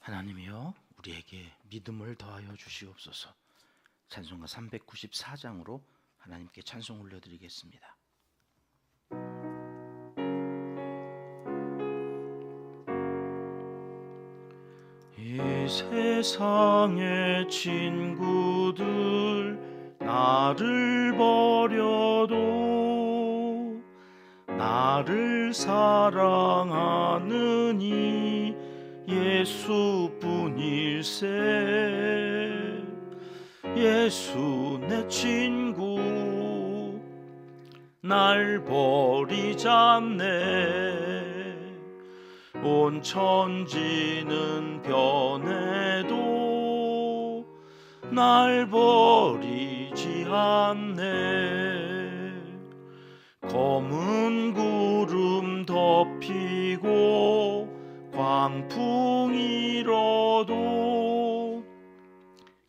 하나님이여 우리에게 믿음을 더하여 주시옵소서. 찬송가 394장으로 하나님께 찬송 올려드리겠습니다. 이 세상의 친구들 나를 버려도 나를 사랑하느니 예수뿐일세. 예수 내 친구 날 버리지 않네. 온 천지는 변해도 날 버리지 않네. 검은 구름 덮이고 광풍이 일어도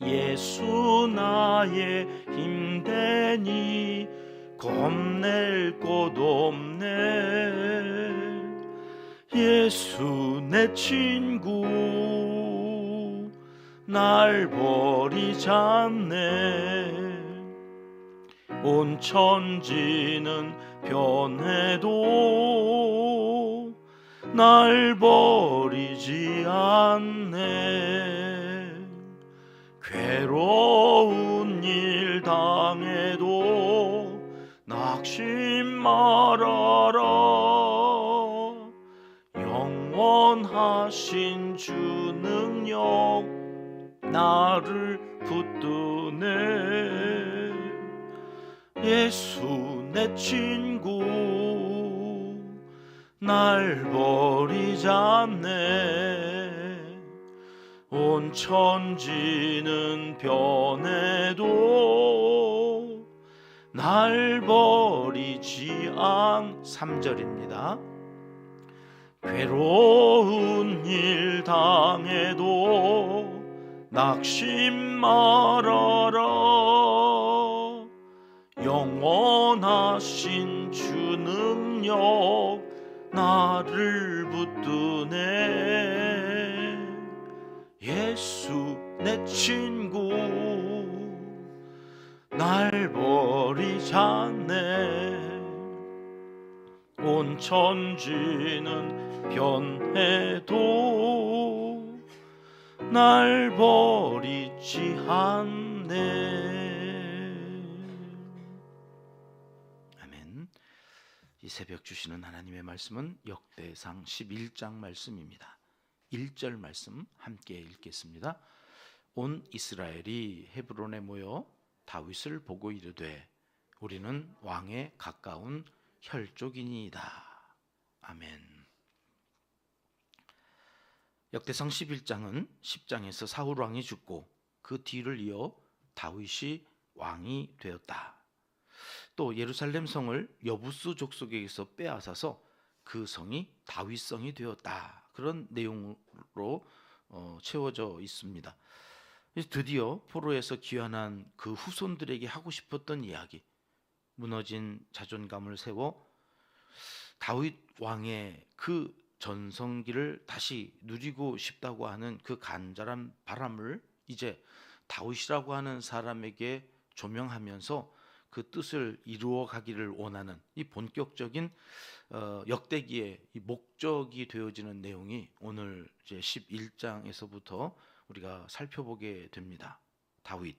예수 나의 힘대니 겁낼 곳 없네. 예수 내 친구 날 버리지 않네. 온 천지는 변해도 날 버리지 않네. 괴로운 일 당해도 낙심 말아라. 영원하신 주 능력 나를 붙드네. 예수 내 친구 날 버리지 않네. 온 천지는 변해도 날 버리지 않 3절입니다. 괴로운 일 당해도 낙심 말아라. 영원하신 주 능력 나를 붙드네. 예수 내 친구. 날 버리지 않네. 온 천지는 변해도 날 버리지 않네 새벽 주시는 하나님의 말씀은 역대상 11장 말씀입니다. 1절 말씀 함께 읽겠습니다. 온 이스라엘이 헤브론에 모여 다윗을 보고 이르되 우리는 왕에 가까운 혈족이니이다. 아멘. 역대상 11장은 10장에서 사울 왕이 죽고 그 뒤를 이어 다윗이 왕이 되었다. 또 예루살렘 성을 여부스 족속에게서 빼앗아서 그 성이 다윗 성이 되었다. 그런 내용으로 어, 채워져 있습니다. 드디어 포로에서 귀환한 그 후손들에게 하고 싶었던 이야기, 무너진 자존감을 세워 다윗 왕의 그 전성기를 다시 누리고 싶다고 하는 그 간절한 바람을 이제 다윗이라고 하는 사람에게 조명하면서 그 뜻을 이루어 가기를 원하는 이 본격적인 어, 역대기의 이 목적이 되어지는 내용이 오늘 이제 11장에서부터 우리가 살펴보게 됩니다. 다윗.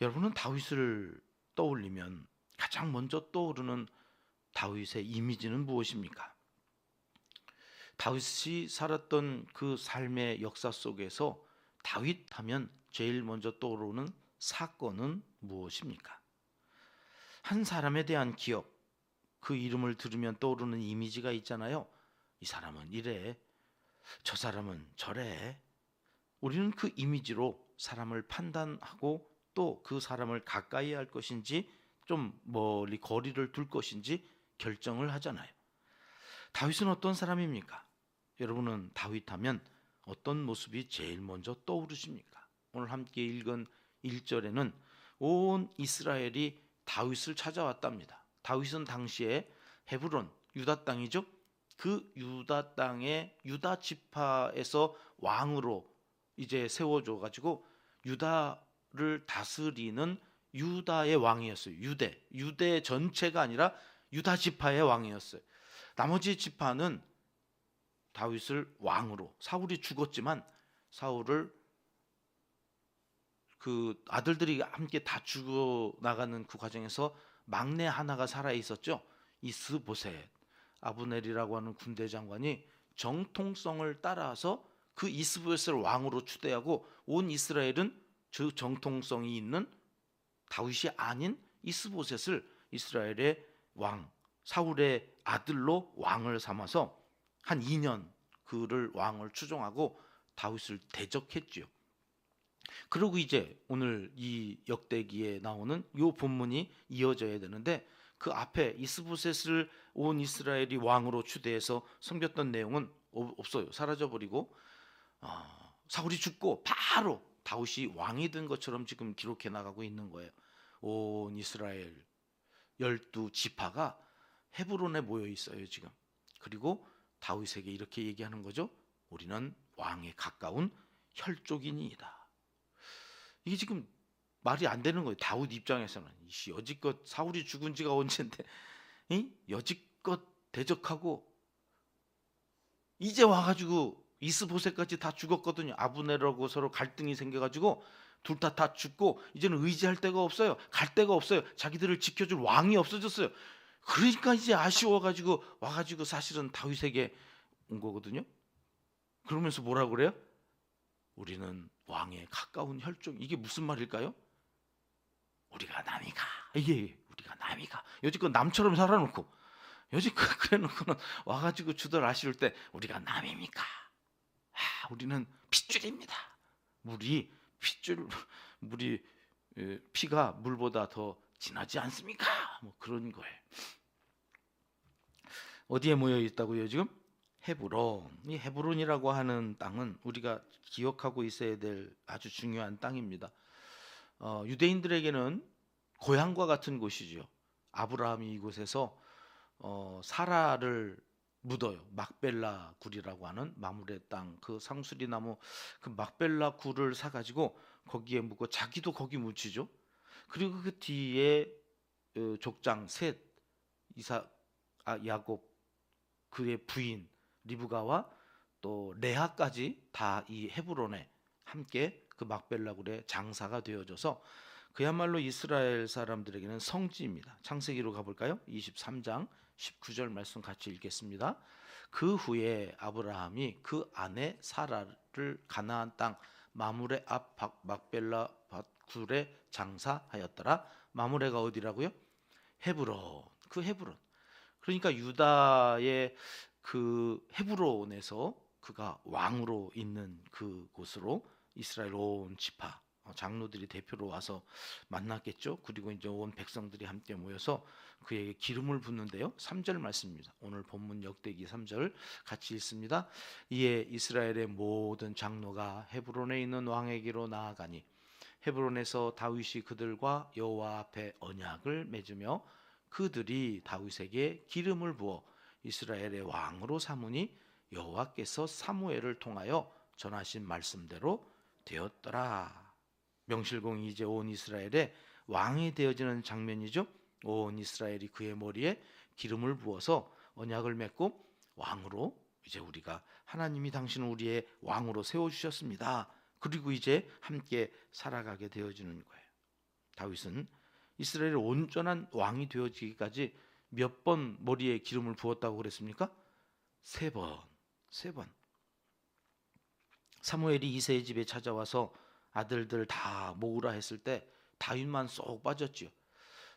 여러분은 다윗을 떠올리면 가장 먼저 떠오르는 다윗의 이미지는 무엇입니까? 다윗이 살았던 그 삶의 역사 속에서 다윗 하면 제일 먼저 떠오르는 사건은 무엇입니까? 한 사람에 대한 기억, 그 이름을 들으면 떠오르는 이미지가 있잖아요. 이 사람은 이래, 저 사람은 저래. 우리는 그 이미지로 사람을 판단하고 또 그 사람을 가까이 할 것인지 좀 멀리 거리를 둘 것인지 결정을 하잖아요. 다윗은 어떤 사람입니까? 여러분은 다윗 하면 어떤 모습이 제일 먼저 떠오르십니까? 오늘 함께 읽은 1절에는 온 이스라엘이 다윗을 찾아왔답니다. 다윗은 당시에 헤브론 유다 땅이죠. 그 유다 땅에 유다 지파에서 왕으로 이제 세워져 가지고 유다를 다스리는 유다의 왕이었어요. 유대. 유대 전체가 아니라 유다 지파의 왕이었어요. 나머지 지파는 다윗을 왕으로 사울이 죽었지만 사울을 그 아들들이 함께 다 죽어 나가는 그 과정에서 막내 하나가 살아 있었죠. 이스보셋 아브넬이라고 하는 군대 장관이 정통성을 따라서 그 이스보셋을 왕으로 추대하고 온 이스라엘은 저 정통성이 있는 다윗이 아닌 이스보셋을 이스라엘의 왕 사울의 아들로 왕을 삼아서 한 2년 그를 왕을 추종하고 다윗을 대적했지요. 그리고 이제 오늘 이 역대기에 나오는 요 본문이 이어져야 되는데 그 앞에 이스보셋을 온 이스라엘이 왕으로 추대해서 섬겼던 내용은 없어요. 사라져 버리고 어, 사울이 죽고 바로 다윗이 왕이 된 것처럼 지금 기록해 나가고 있는 거예요. 온 이스라엘 열두 지파가 헤브론에 모여 있어요 지금. 그리고 다윗에게 이렇게 얘기하는 거죠. 우리는 왕에 가까운 혈족이니이다. 이게 지금 말이 안 되는 거예요. 다윗 입장에서는 이씨 여지껏 사울이 죽은 지가 언젠데, 이? 여지껏 대적하고 이제 와가지고 이스보셋까지 다 죽었거든요. 아브넬하고 서로 갈등이 생겨가지고 둘 다 다 죽고 이제는 의지할 데가 없어요. 갈 데가 없어요. 자기들을 지켜줄 왕이 없어졌어요. 그러니까 이제 아쉬워가지고 와가지고 사실은 다윗에게 온 거거든요. 그러면서 뭐라 그래요? 우리는 왕에 가까운 혈종 이게 무슨 말일까요? 우리가 남이가 예, 우리가 남이가 여지껏 남처럼 살아놓고 여지껏 그래놓고는 와가지고 주들 아쉬울 때 우리가 남입니까? 아, 우리는 핏줄입니다. 물이 핏줄 물이 피가 물보다 더 진하지 않습니까? 뭐 그런 거예요. 어디에 모여 있다고요 지금? 헤브론. 이 헤브론이라고 하는 땅은 우리가 기억하고 있어야 될 아주 중요한 땅입니다. 어, 유대인들에게는 고향과 같은 곳이죠. 아브라함이 이곳에서 어, 사라를 묻어요. 막벨라 굴이라고 하는 마물의 땅, 그 상수리 나무 그 막벨라 굴을 사 가지고 거기에 묻고 자기도 거기 묻히죠. 그리고 그 뒤에 어, 족장 셋 이사 아, 야곱 그의 부인 리브가와 또 레아까지 다 이 헤브론에 함께 그 막벨라굴의 장사가 되어져서 그야말로 이스라엘 사람들에게는 성지입니다. 창세기로 가볼까요? 23장 19절 말씀 같이 읽겠습니다. 그 후에 아브라함이 그 아내 사라를 가나안 땅 마무레 앞 막벨라 굴에 장사하였더라. 마무레가 어디라고요? 헤브론. 그 헤브론. 그러니까 유다의 그 헤브론에서 그가 왕으로 있는 그 곳으로 이스라엘 온 지파 어, 장로들이 대표로 와서 만났겠죠. 그리고 이제 온 백성들이 함께 모여서 그에게 기름을 붓는데요. 3절 말씀입니다. 오늘 본문 역대기 3절 같이 읽습니다. 이에 이스라엘의 모든 장로가 헤브론에 있는 왕에게로 나아가니 헤브론에서 다윗이 그들과 여호와 앞에 언약을 맺으며 그들이 다윗에게 기름을 부어 이스라엘의 왕으로 삼으니 여호와께서 사무엘을 통하여 전하신 말씀대로 되었더라. 명실공히 이제 온 이스라엘의 왕이 되어지는 장면이죠. 온 이스라엘이 그의 머리에 기름을 부어서 언약을 맺고 왕으로 이제 우리가 하나님이 당신을 우리의 왕으로 세워 주셨습니다. 그리고 이제 함께 살아가게 되어지는 거예요. 다윗은 이스라엘의 온전한 왕이 되어지기까지 몇 번 머리에 기름을 부었다고 그랬습니까? 세 번. 세 번. 사무엘이 이세의 집에 찾아와서 아들들 다 모으라 했을 때 다윗만 쏙 빠졌지요.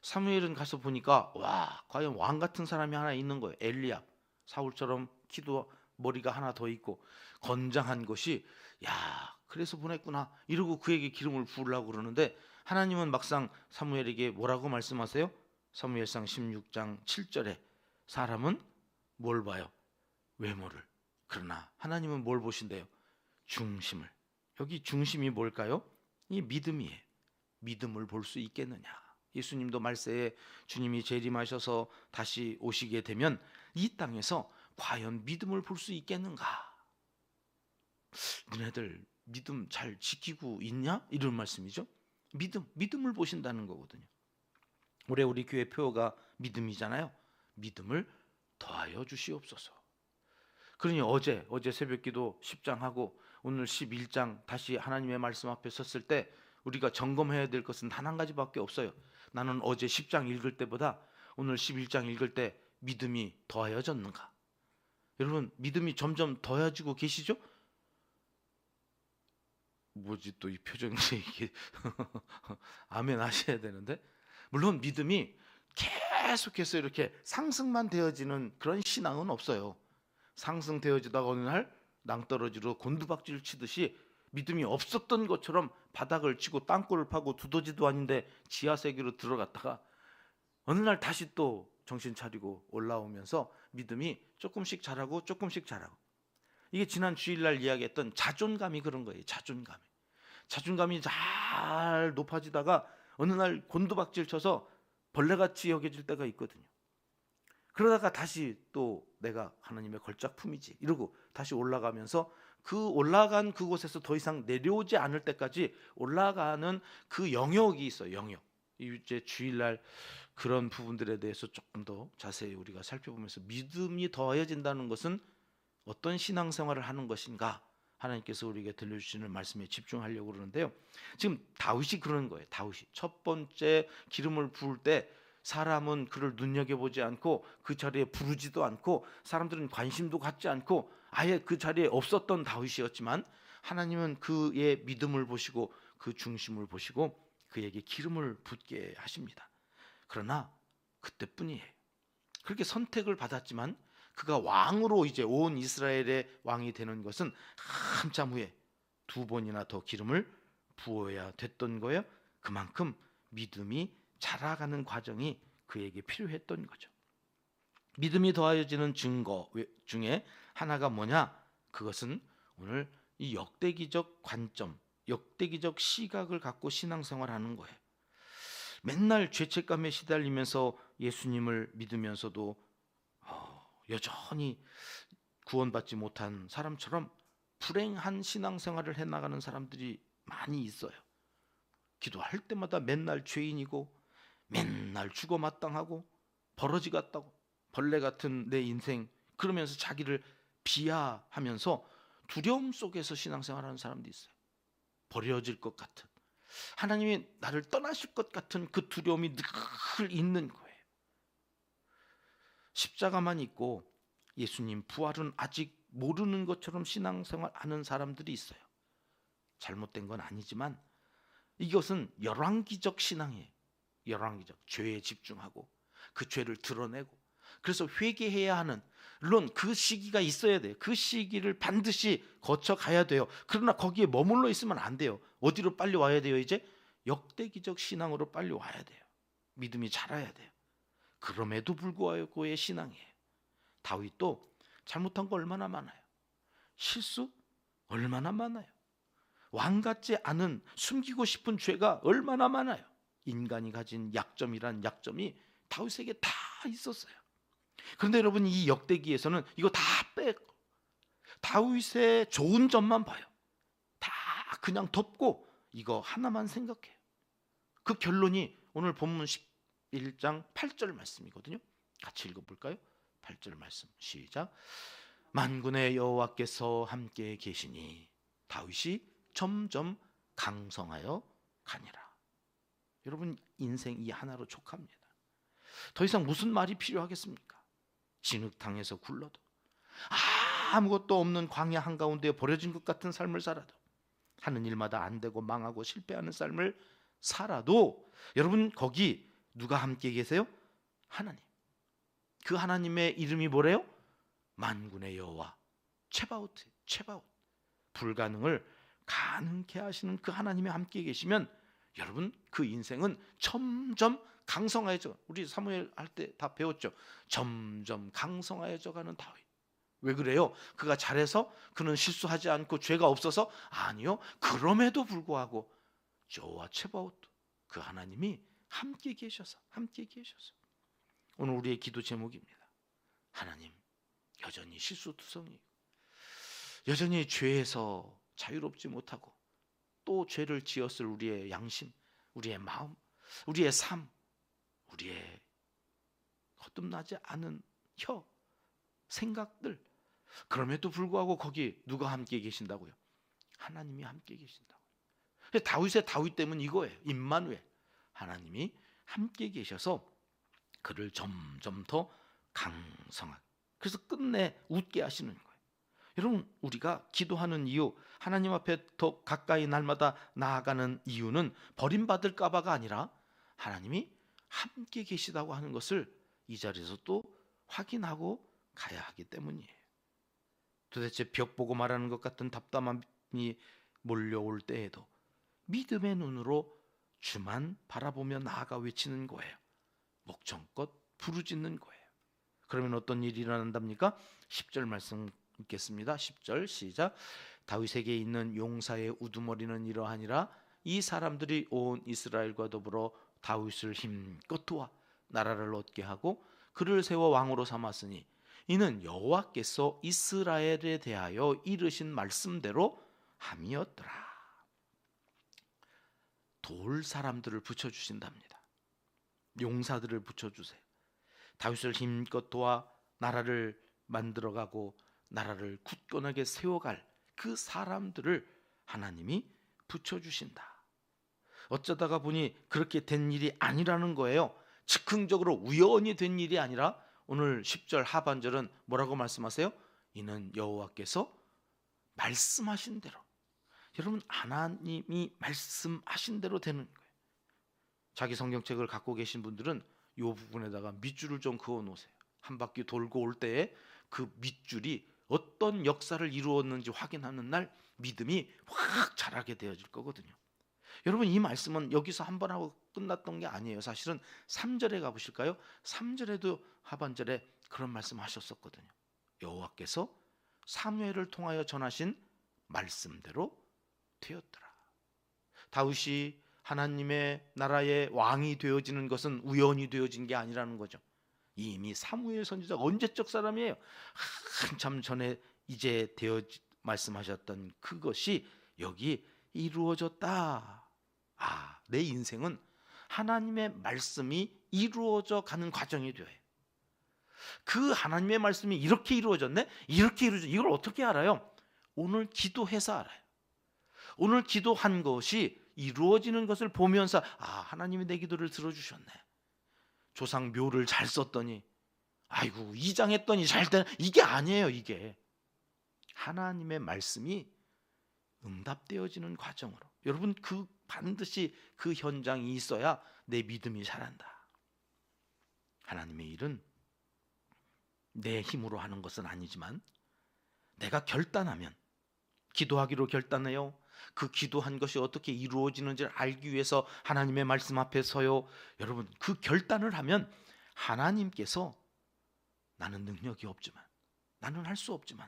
사무엘은 가서 보니까 와 과연 왕 같은 사람이 하나 있는 거예요. 엘리압 사울처럼 키도 머리가 하나 더 있고 건장한 것이 야 그래서 보냈구나 이러고 그에게 기름을 부으려고 그러는데 하나님은 막상 사무엘에게 뭐라고 말씀하세요? 사무엘상 16장 7절에 사람은 뭘 봐요? 외모를. 그러나 하나님은 뭘 보신대요? 중심을. 여기 중심이 뭘까요? 이 믿음이에요. 믿음을 볼 수 있겠느냐? 예수님도 말세에 주님이 재림하셔서 다시 오시게 되면 이 땅에서 과연 믿음을 볼 수 있겠는가? 너네들 믿음 잘 지키고 있냐? 이런 말씀이죠. 믿음, 믿음을 보신다는 거거든요. 올해 우리 교회 표어가 믿음이잖아요. 믿음을 더하여 주시옵소서. 그러니 어제 어제 새벽기도 10장 하고 오늘 11장 다시 하나님의 말씀 앞에 섰을 때 우리가 점검해야 될 것은 단 한 가지밖에 없어요. 나는 어제 10장 읽을 때보다 오늘 11장 읽을 때 믿음이 더하여졌는가? 여러분 믿음이 점점 더해지고 계시죠? 뭐지 또 이 표정이 이게 아멘 하셔야 되는데 물론 믿음이 계속해서 이렇게 상승만 되어지는 그런 신앙은 없어요. 상승되어지다가 어느 날 낭떠러지로 곤두박질 치듯이 믿음이 없었던 것처럼 바닥을 치고 땅굴을 파고 두더지도 아닌데 지하 세계로 들어갔다가 어느 날 다시 또 정신 차리고 올라오면서 믿음이 조금씩 자라고 조금씩 자라고 이게 지난 주일날 이야기했던 자존감이 그런 거예요. 자존감이 자존감이 잘 높아지다가 어느 날 곤두박질 쳐서 벌레같이 여겨질 때가 있거든요. 그러다가 다시 또 내가 하나님의 걸작품이지 이러고 다시 올라가면서 그 올라간 그곳에서 더 이상 내려오지 않을 때까지 올라가는 그 영역이 있어요. 영역. 이제 주일날 그런 부분들에 대해서 조금 더 자세히 우리가 살펴보면서 믿음이 더해진다는 것은 어떤 신앙생활을 하는 것인가 하나님께서 우리에게 들려주시는 말씀에 집중하려고 그러는데요. 지금 다윗이 그런 거예요. 다윗이 첫 번째 기름을 부을 때 사람은 그를 눈여겨보지 않고 그 자리에 부르지도 않고 사람들은 관심도 갖지 않고 아예 그 자리에 없었던 다윗이었지만 하나님은 그의 믿음을 보시고 그 중심을 보시고 그에게 기름을 붓게 하십니다. 그러나 그때뿐이에요. 그렇게 선택을 받았지만 그가 왕으로 이제 온 이스라엘의 왕이 되는 것은 한참 후에 두 번이나 더 기름을 부어야 됐던 거예요. 그만큼 믿음이 자라가는 과정이 그에게 필요했던 거죠. 믿음이 더하여지는 증거 중에 하나가 뭐냐? 그것은 오늘 이 역대기적 관점, 역대기적 시각을 갖고 신앙생활하는 거예요. 맨날 죄책감에 시달리면서 예수님을 믿으면서도 어, 여전히 구원받지 못한 사람처럼 불행한 신앙생활을 해나가는 사람들이 많이 있어요. 기도할 때마다 맨날 죄인이고 맨날 죽어 마땅하고 버러지 같다고 벌레 같은 내 인생 그러면서 자기를 비하하면서 두려움 속에서 신앙생활하는 사람도 있어요. 버려질 것 같은 하나님이 나를 떠나실 것 같은 그 두려움이 늘 있는 거예요. 십자가만 있고 예수님 부활은 아직 모르는 것처럼 신앙생활 하는 사람들이 있어요. 잘못된 건 아니지만 이것은 열왕기적 신앙이에요. 열왕기적 죄에 집중하고 그 죄를 드러내고 그래서 회개해야 하는 물론 그 시기가 있어야 돼요. 그 시기를 반드시 거쳐 가야 돼요. 그러나 거기에 머물러 있으면 안 돼요. 어디로 빨리 와야 돼요? 이제 역대기적 신앙으로 빨리 와야 돼요. 믿음이 자라야 돼요. 그럼에도 불구하고의 신앙이에요. 다윗도 잘못한 거 얼마나 많아요. 실수 얼마나 많아요. 왕 같지 않은 숨기고 싶은 죄가 얼마나 많아요. 인간이 가진 약점이란 약점이 다윗에게 다 있었어요. 그런데 여러분 이 역대기에서는 이거 다 빼고 다윗의 좋은 점만 봐요. 다 그냥 덮고 이거 하나만 생각해요. 그 결론이 오늘 본문 11장 8절 말씀이거든요. 같이 읽어볼까요? 8절 말씀 시작. 만군의 여호와께서 함께 계시니 다윗이 점점 강성하여 가니라. 여러분 인생 이 하나로 족합니다. 더 이상 무슨 말이 필요하겠습니까? 진흙탕에서 굴러도 아무것도 없는 광야 한가운데 버려진 것 같은 삶을 살아도 하는 일마다 안 되고 망하고 실패하는 삶을 살아도 여러분 거기 누가 함께 계세요? 하나님. 그 하나님의 이름이 뭐래요? 만군의 여호와 체바우트 체바웃 불가능을 가능케 하시는 그 하나님이 함께 계시면 여러분 그 인생은 점점 강성하여져 우리 사무엘 할 때 다 배웠죠. 점점 강성하여져 가는 다윗. 왜 그래요? 그가 잘해서 그는 실수하지 않고 죄가 없어서 아니요. 그럼에도 불구하고 저와 체바웃 그 하나님이 함께 계셔서 함께 계셔서 오늘 우리의 기도 제목입니다. 하나님 여전히 실수투성이 여전히 죄에서 자유롭지 못하고 또 죄를 지었을 우리의 양심, 우리의 마음, 우리의 삶, 우리의 거듭나지 않은 혀, 생각들 그럼에도 불구하고 거기 누가 함께 계신다고요? 하나님이 함께 계신다고. 다윗의 다윗 때문 이거예요. 임만ዌ 하나님이 함께 계셔서 그를 점점 더 강성하게. 그래서 끝내 웃게 하시는 거예요. 여러분 우리가 기도하는 이유, 하나님 앞에 더 가까이 날마다 나아가는 이유는 버림받을까 봐가 아니라 하나님이 함께 계시다고 하는 것을 이 자리에서 또 확인하고 가야 하기 때문이에요. 도대체 벽 보고 말하는 것 같은 답답함이 몰려올 때에도 믿음의 눈으로 주만 바라보며 나아가 외치는 거예요. 목청껏 부르짖는 거예요. 그러면 어떤 일이 일어난답니까? 10절 말씀 읽겠습니다. 10절 시작. 다윗에게 있는 용사의 우두머리는 이러하니라 이 사람들이 온 이스라엘과 더불어 다윗을 힘껏 도와 나라를 얻게 하고 그를 세워 왕으로 삼았으니 이는 여호와께서 이스라엘에 대하여 이르신 말씀대로 함이었더라. 돌 사람들을 붙여 주신답니다. 용사들을 붙여 주세요. 다윗을 힘껏 도와 나라를 만들어가고 나라를 굳건하게 세워갈 그 사람들을 하나님이 붙여 주신다. 어쩌다가 보니 그렇게 된 일이 아니라는 거예요. 즉흥적으로 우연히 된 일이 아니라 오늘 10절 하반절은 뭐라고 말씀하세요? 이는 여호와께서 말씀하신 대로 여러분 하나님이 말씀하신 대로 되는 거예요. 자기 성경책을 갖고 계신 분들은 이 부분에다가 밑줄을 좀 그어 놓으세요. 한 바퀴 돌고 올 때에 그 밑줄이 어떤 역사를 이루었는지 확인하는 날 믿음이 확 자라게 되어질 거거든요. 여러분 이 말씀은 여기서 한 번 하고 끝났던 게 아니에요. 사실은 3절에 가 보실까요? 3절에도 하반절에 그런 말씀 하셨었거든요. 여호와께서 사무엘을 통하여 전하신 말씀대로 되었더라. 다윗이 하나님의 나라의 왕이 되어지는 것은 우연히 되어진 게 아니라는 거죠. 이미 사무엘 선지자가 언제적 사람이에요. 한참 전에 이제 되어 말씀하셨던 그것이 여기 이루어졌다. 아, 내 인생은 하나님의 말씀이 이루어져 가는 과정이 돼요. 그 하나님의 말씀이 이렇게 이루어졌네? 이렇게 이루어졌 이걸 어떻게 알아요? 오늘 기도해서 알아요. 오늘 기도한 것이 이루어지는 것을 보면서 아, 하나님이 내 기도를 들어주셨네. 조상 묘를 잘 썼더니 아이고 이장했더니 잘된 이게 아니에요, 이게. 하나님의 말씀이 응답되어지는 과정으로. 여러분 그 반드시 그 현장이 있어야 내 믿음이 자란다. 하나님의 일은 내 힘으로 하는 것은 아니지만 내가 결단하면 기도하기로 결단해요. 그 기도한 것이 어떻게 이루어지는지를 알기 위해서 하나님의 말씀 앞에 서요. 여러분, 그 결단을 하면 하나님께서 나는 능력이 없지만 나는 할 수 없지만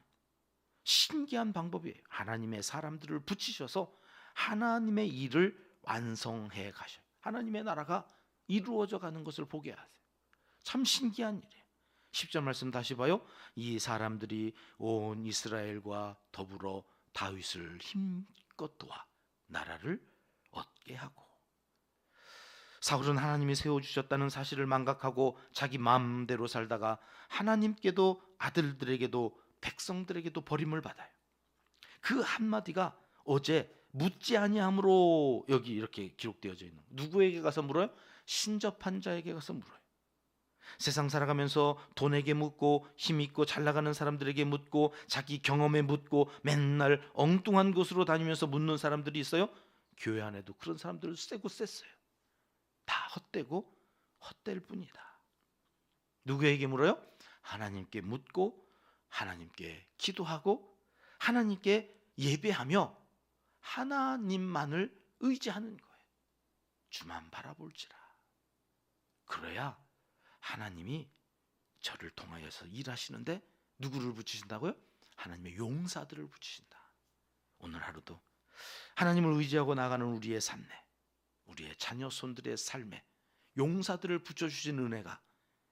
신기한 방법이에요. 하나님의 사람들을 붙이셔서 하나님의 일을 완성해 가셔요. 하나님의 나라가 이루어져 가는 것을 보게 하세요. 참 신기한 일이에요. 10절 말씀 다시 봐요. 이 사람들이 온 이스라엘과 더불어 다윗을 힘 껏 도와 나라를 얻게 하고 사울은 하나님이 세워 주셨다는 사실을 망각하고 자기 마음대로 살다가 하나님께도 아들들에게도 백성들에게도 버림을 받아요. 그 한마디가 어제 묻지 아니함으로 여기 이렇게 기록되어져 있는 누구에게 가서 물어요? 신접한 자에게 가서 물어요. 세상 살아가면서 돈에게 묻고 힘 있고 잘 나가는 사람들에게 묻고 자기 경험에 묻고 맨날 엉뚱한 곳으로 다니면서 묻는 사람들이 있어요. 교회 안에도 그런 사람들을 세고 셌어요. 다 헛되고 헛될 뿐이다. 누구에게 물어요? 하나님께 묻고 하나님께 기도하고 하나님께 예배하며 하나님만을 의지하는 거예요. 주만 바라볼지라. 그래야 하나님이 저를 통하여서 일하시는데 누구를 붙이신다고요? 하나님의 용사들을 붙이신다. 오늘 하루도 하나님을 의지하고 나가는 우리의 삶에 우리의 자녀 손들의 삶에 용사들을 붙여주신 은혜가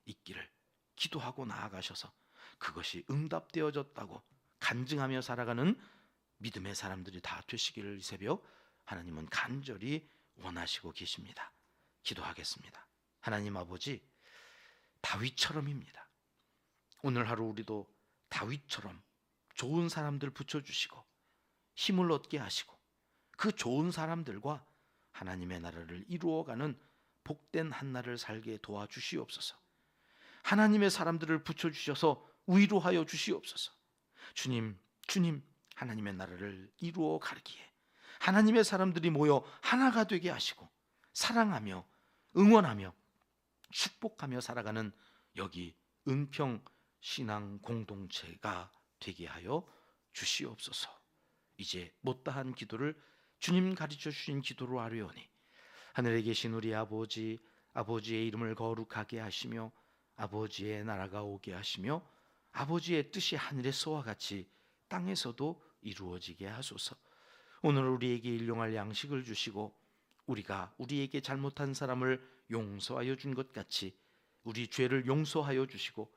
있기를 기도하고 나아가셔서 그것이 응답되어졌다고 간증하며 살아가는 믿음의 사람들이 다 되시기를 이 새벽 하나님은 간절히 원하시고 계십니다. 기도하겠습니다. 하나님 아버지 다윗처럼입니다. 오늘 하루 우리도 다윗처럼 좋은 사람들 붙여주시고 힘을 얻게 하시고 그 좋은 사람들과 하나님의 나라를 이루어가는 복된 한날을 살게 도와주시옵소서. 하나님의 사람들을 붙여주셔서 위로하여 주시옵소서. 주님, 주님, 하나님의 나라를 이루어 가기에 하나님의 사람들이 모여 하나가 되게 하시고 사랑하며 응원하며 축복하며 살아가는 여기 은평 신앙 공동체가 되게 하여 주시옵소서. 이제 못다한 기도를 주님 가르쳐 주신 기도로 하려니 하늘에 계신 우리 아버지 아버지의 이름을 거룩하게 하시며 아버지의 나라가 오게 하시며 아버지의 뜻이 하늘에서와 같이 땅에서도 이루어지게 하소서. 오늘 우리에게 일용할 양식을 주시고 우리가 우리에게 잘못한 사람을 용서하여 준 것 같이 우리 죄를 용서하여 주시고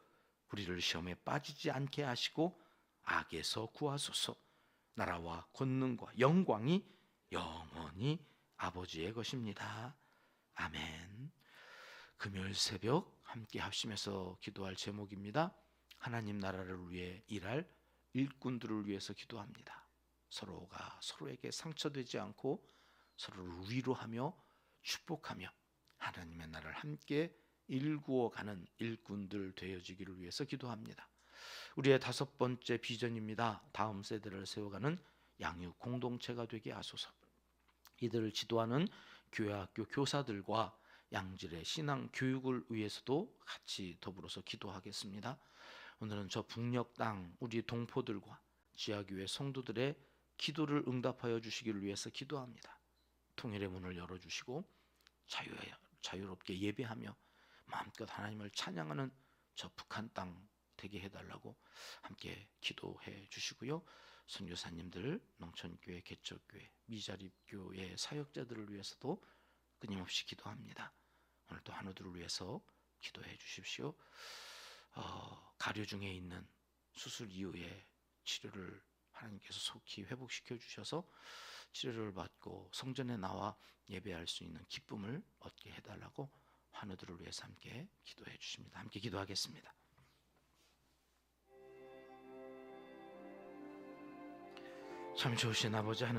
우리를 시험에 빠지지 않게 하시고 악에서 구하소서. 나라와 권능과 영광이 영원히 아버지의 것입니다. 아멘. 금요일 새벽 함께 합심해서 기도할 제목입니다. 하나님 나라를 위해 일할 일꾼들을 위해서 기도합니다. 서로가 서로에게 상처되지 않고 서로를 위로하며 축복하며 하나님의 나라를 함께 일구어 가는 일꾼들 되어지기를 위해서 기도합니다. 우리의 다섯 번째 비전입니다. 다음 세대를 세워가는 양육 공동체가 되게 하소서. 이들을 지도하는 교회 학교 교사들과 양질의 신앙 교육을 위해서도 같이 더불어서 기도하겠습니다. 오늘은 저 북녘 땅 우리 동포들과 지하교회 성도들의 기도를 응답하여 주시기를 위해서 기도합니다. 통일의 문을 열어 주시고 자유 자유롭게 예배하며 마음껏 하나님을 찬양하는 저 북한 땅 되게 해달라고 함께 기도해 주시고요. 선교사님들, 농촌교회, 개척교회, 미자립교회 사역자들을 위해서도 끊임없이 기도합니다. 오늘도 한우들을 위해서 기도해 주십시오. 어, 가려 중에 있는 수술 이후에 치료를 하나님께서 속히 회복시켜 주셔서 치료를 받고 성전에 나와 예배할 수 있는 기쁨을 얻게 해달라고 환우들을 위해서 함께 기도해 주십니다. 함께 기도하겠습니다. 참 좋으신 아버지 하나님.